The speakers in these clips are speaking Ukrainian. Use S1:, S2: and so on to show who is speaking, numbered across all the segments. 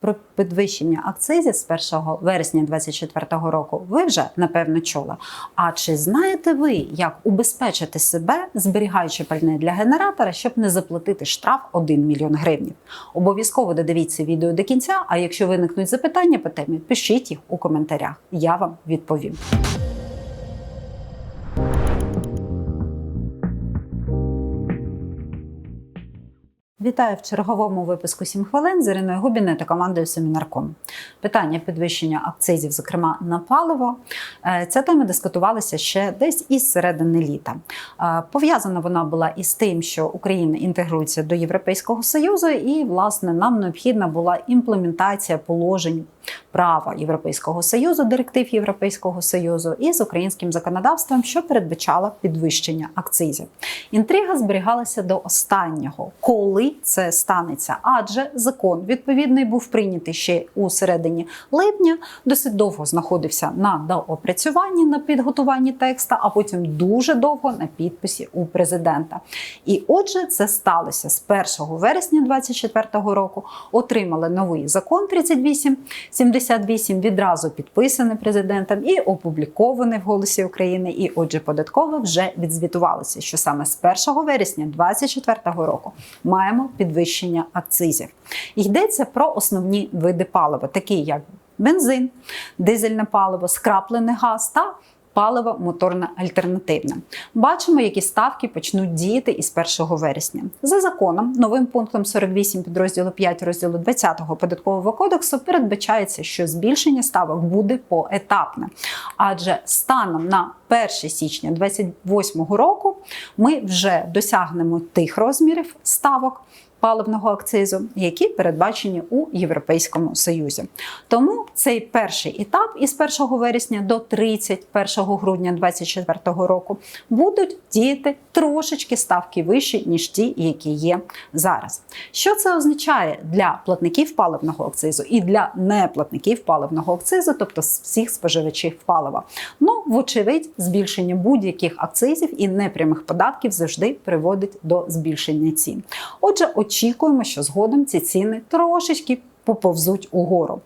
S1: Про підвищення акцизів з 1 вересня 2024 року ви вже напевно чули. А чи знаєте ви, як убезпечити себе, зберігаючи пальне для генератора, щоб не заплатити штраф 1 мільйон гривень? Обов'язково додивіться відео до кінця. А якщо виникнуть запитання по темі, пишіть їх у коментарях. Я вам відповім. Вітаю в черговому випуску «7 хвилин з Іриною Губіною та командою Семінарком. Питання підвищення акцизів, зокрема на паливо. Е, Ця тема дискутувалася ще десь із середини літа. Е, Пов'язана вона була із тим, що Україна інтегрується до Європейського Союзу, і власне нам необхідна була імплементація положень права Європейського Союзу, директив Європейського Союзу із українським законодавством, що передбачало підвищення акцизів. Інтрига зберігалася до останнього, коли це станеться, адже закон відповідний був прийнятий ще у середині липня, досить довго знаходився на доопрацюванні на підготуванні текста, а потім дуже довго на підписі у президента. І отже, це сталося з 1 вересня 2024 року. Отримали новий закон 38 78 відразу підписаний президентом і опублікований в Голосі України. І отже, податково вже відзвітувалося, що саме з 1 вересня 2024 року маємо підвищення акцизів. Йдеться про основні види палива, такі як бензин, дизельне паливо, скраплений газ та паливо моторне альтернативне. Бачимо, які ставки почнуть діяти із 1 вересня. За законом, новим пунктом 48 підрозділу 5 розділу 20 податкового кодексу передбачається, що збільшення ставок буде поетапне. Адже станом на 1 січня 2028 року ми вже досягнемо тих розмірів ставок. Паливного акцизу, які передбачені у Європейському Союзі. Тому цей перший етап із 1 вересня до 31 грудня 2024 року будуть діяти трошечки ставки вищі, ніж ті, які є зараз. Що це означає для платників паливного акцизу і для неплатників паливного акцизу, тобто всіх споживачів палива? Ну, вочевидь, збільшення будь-яких акцизів і непрямих податків завжди приводить до збільшення цін. Отже, очікуємо, що згодом ці ціни трошечки поповзуть угору.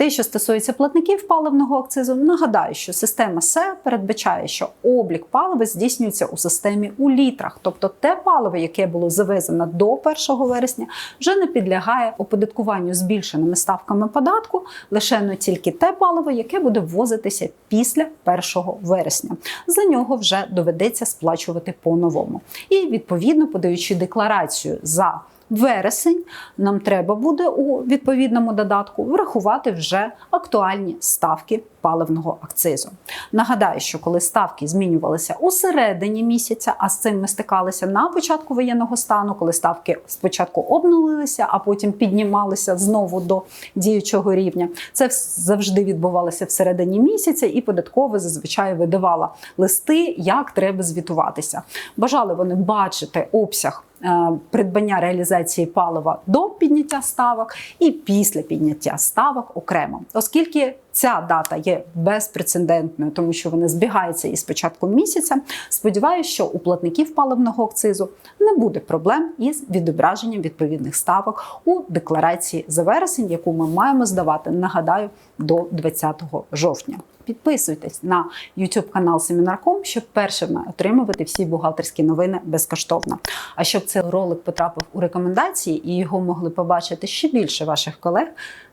S1: Те, що стосується платників паливного акцизу, нагадаю, що система СЕ передбачає, що облік палива здійснюється у системі у літрах, тобто те паливо, яке було завезено до 1 вересня, вже не підлягає оподаткуванню збільшеними ставками податку, лише не тільки те паливо, яке буде ввозитися після 1 вересня. За нього вже доведеться сплачувати по-новому. І відповідно подаючи декларацію за вересень нам треба буде у відповідному додатку врахувати вже актуальні ставки паливного акцизу. Нагадаю, що коли ставки змінювалися у середині місяця, а з цим ми стикалися на початку воєнного стану, коли ставки спочатку обнулилися, а потім піднімалися знову до діючого рівня. Це завжди відбувалося в середині місяця, і податково зазвичай видавала листи, як треба звітуватися. Бажали вони бачити обсяг. Е, Придбання реалізації палива до підняття ставок і після підняття ставок окремо, оскільки ця дата є безпрецедентною, тому що вони збігаються із початком місяця. Сподіваюся, що у платників паливного акцизу не буде проблем із відображенням відповідних ставок у декларації за вересень, яку ми маємо здавати, нагадаю, до 20 жовтня. Підписуйтесь на YouTube канал Семінарком, щоб першими отримувати всі бухгалтерські новини безкоштовно. А щоб цей ролик потрапив у рекомендації і його могли побачити ще більше ваших колег,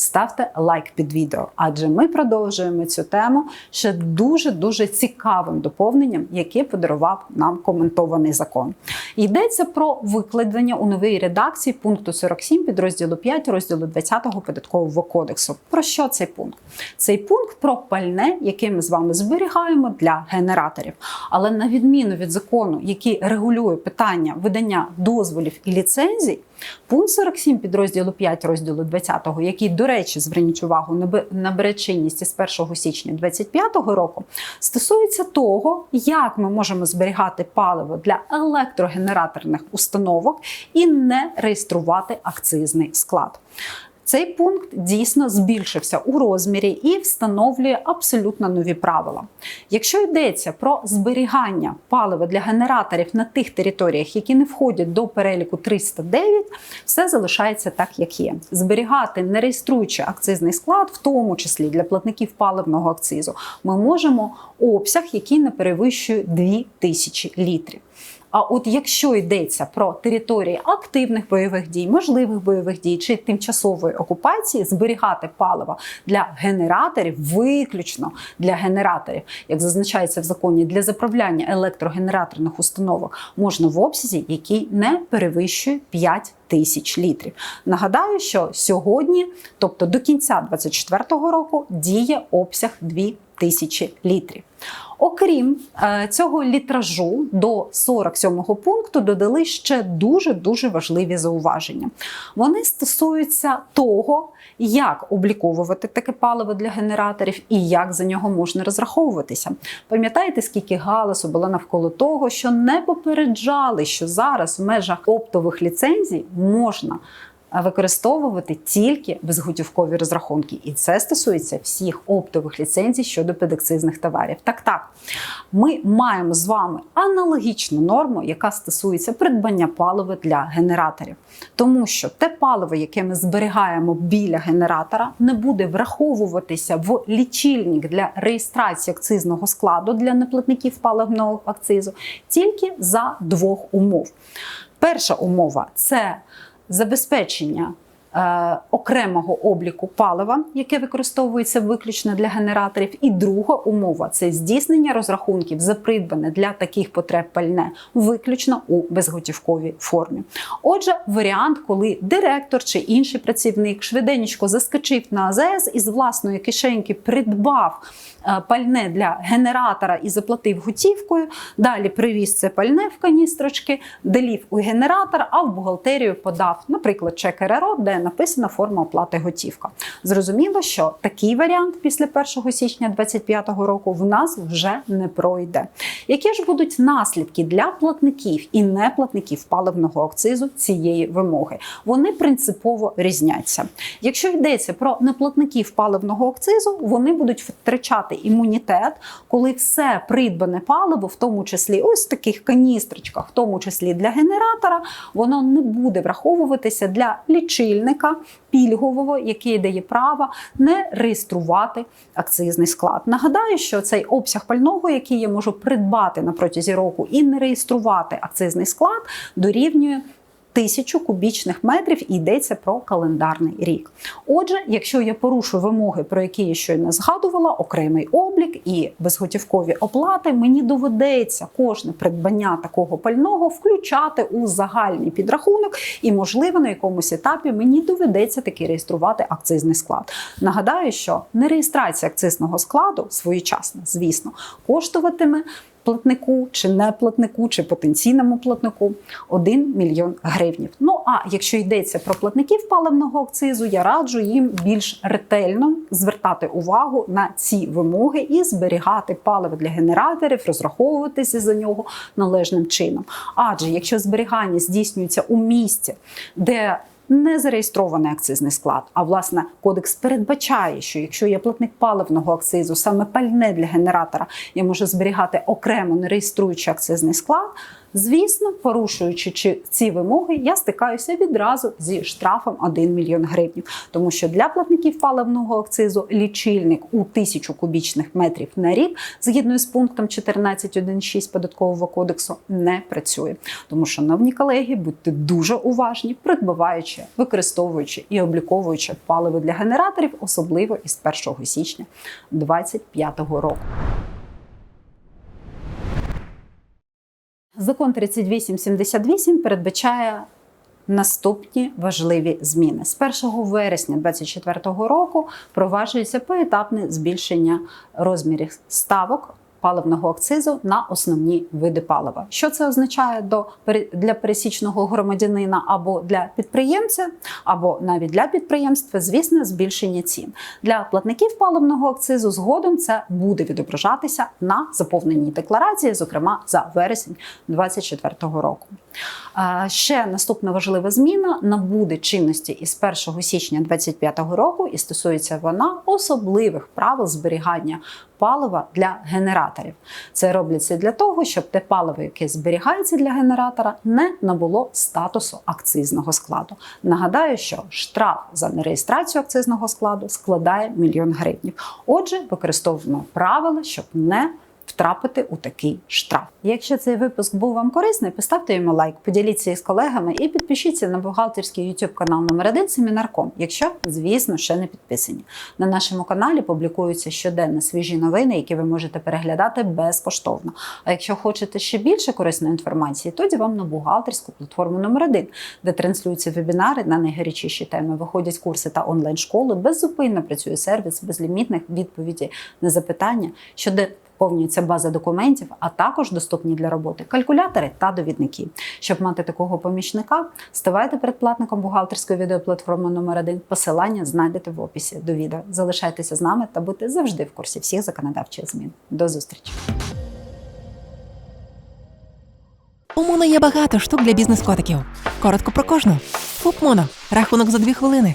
S1: ставте лайк під відео, адже ми продовжуємо цю тему ще дуже дуже цікавим доповненням, яке подарував нам коментований закон. Йдеться про викладення у новій редакції пункту 47 підрозділу 5 розділу 20 податкового кодексу. Про що цей пункт? Цей пункт про пальне, яке ми з вами зберігаємо для генераторів. Але на відміну від закону, який регулює питання видання дозволів і ліцензій, пункт 47 підрозділу 5 розділу 20, який, до речі, зверніть увагу, набе- набере чинність з 1 січня 2025 року, стосується того, як ми можемо зберігати паливо для електрогенераторних установок і не реєструвати акцизний склад. Цей пункт дійсно збільшився у розмірі і встановлює абсолютно нові правила. Якщо йдеться про зберігання палива для генераторів на тих територіях, які не входять до переліку 309, все залишається так, як є. Зберігати, не реєструючи акцизний склад, в тому числі для платників паливного акцизу, ми можемо обсяг, який не перевищує 2000 літрів. А от якщо йдеться про території активних бойових дій, можливих бойових дій чи тимчасової окупації, зберігати паливо для генераторів, виключно для генераторів, як зазначається в законі, для заправляння електрогенераторних установок можна в обсязі, який не перевищує 5 тисяч літрів. Нагадаю, що сьогодні, тобто до кінця 2024 року, діє обсяг 2 тисячі літрів. Окрім е, цього літражу до 47-го пункту додали ще дуже дуже важливі зауваження. Вони стосуються того, як обліковувати таке паливо для генераторів і як за нього можна розраховуватися. Пам'ятаєте, скільки галасу було навколо того, що не попереджали, що зараз в межах оптових ліцензій можна використовувати тільки безготівкові розрахунки, і це стосується всіх оптових ліцензій щодо підакцизних товарів. Так, так, ми маємо з вами аналогічну норму, яка стосується придбання палива для генераторів, тому що те паливо, яке ми зберігаємо біля генератора, не буде враховуватися в лічильник для реєстрації акцизного складу для неплатників паливного акцизу тільки за двох умов. Перша умова це забезпечення окремого обліку палива, яке використовується виключно для генераторів. І друга умова це здійснення розрахунків за придбане для таких потреб пальне виключно у безготівковій формі. Отже, варіант, коли директор чи інший працівник швиденько заскочив на АЗС і з власної кишеньки придбав е, пальне для генератора і заплатив готівкою. Далі привіз це пальне в каністрочки, долів у генератор, а в бухгалтерію подав, наприклад, чек РРО, де написана форма оплати готівка. Зрозуміло, що такий варіант після 1 січня 2025 року в нас вже не пройде. Які ж будуть наслідки для платників і неплатників паливного акцизу цієї вимоги? Вони принципово різняться. Якщо йдеться про неплатників паливного акцизу, вони будуть втрачати імунітет, коли все придбане паливо, в тому числі ось в таких каністрочках, в тому числі для генератора, воно не буде враховуватися для лічильника пільгового, який дає право не реєструвати акцизний склад. Нагадаю, що цей обсяг пального, який я можу придбати на протязі року і не реєструвати акцизний склад, дорівнює тисячу кубічних метрів і йдеться про календарний рік. Отже, якщо я порушу вимоги, про які я щойно згадувала, окремий облік і безготівкові оплати, мені доведеться кожне придбання такого пального включати у загальний підрахунок, і, можливо, на якомусь етапі мені доведеться таки реєструвати акцизний склад. Нагадаю, що нереєстрація акцизного складу своєчасна, звісно, коштуватиме платнику, чи не платнику, чи потенційному платнику 1 мільйон гривнів. Ну а якщо йдеться про платників паливного акцизу, я раджу їм більш ретельно звертати увагу на ці вимоги і зберігати паливо для генераторів, розраховуватися за нього належним чином. Адже якщо зберігання здійснюється у місці, де не зареєстрований акцизний склад. А власне кодекс передбачає, що якщо є платник паливного акцизу, саме пальне для генератора, я можу зберігати окремо не реєструючи акцизний склад. Звісно, порушуючи ці вимоги, я стикаюся відразу зі штрафом 1 мільйон гривень, тому що для платників паливного акцизу лічильник у тисячу кубічних метрів на рік, згідно з пунктом 14.1.6 податкового кодексу, не працює. Тому, шановні колеги, будьте дуже уважні, придбаваючи, використовуючи і обліковуючи паливо для генераторів, особливо із 1 січня 2025 року. Закон 3878 передбачає наступні важливі зміни. З 1 вересня 2024 року проваджується поетапне збільшення розмірів ставок. Паливного акцизу на основні види палива. Що це означає до для пересічного громадянина або для підприємця, або навіть для підприємства, звісно, збільшення цін для платників паливного акцизу. Згодом це буде відображатися на заповненій декларації, зокрема за вересень 2024 року. Ще наступна важлива зміна набуде чинності із 1 січня 2025 року, і стосується вона особливих правил зберігання палива для генераторів. Це робляться для того, щоб те паливо, яке зберігається для генератора, не набуло статусу акцизного складу. Нагадаю, що штраф за нереєстрацію акцизного складу складає мільйон гривень. Отже, використовуємо правила, щоб не втрапити у такий штраф. Якщо цей випуск був вам корисний, поставте йому лайк, поділіться із колегами і підпишіться на бухгалтерський YouTube канал номер 1 Семінарком, якщо, звісно, ще не підписані. На нашому каналі публікуються щоденно свіжі новини, які ви можете переглядати безкоштовно. А якщо хочете ще більше корисної інформації, тоді вам на бухгалтерську платформу номер 1 де транслюються вебінари на найгарячіші теми, виходять курси та онлайн-школи, беззупинно працює сервіс безлімітних відповідей на запитання, щодо Повнюється база документів, а також доступні для роботи калькулятори та довідники. Щоб мати такого помічника, ставайте передплатником бухгалтерської відеоплатформи номер 1 Посилання знайдете в описі до відео. Залишайтеся з нами та будьте завжди в курсі всіх законодавчих змін. До зустрічі!
S2: У Моно є багато штук для бізнес-котиків. Коротко про кожну. ФУП Моно. Рахунок за дві хвилини.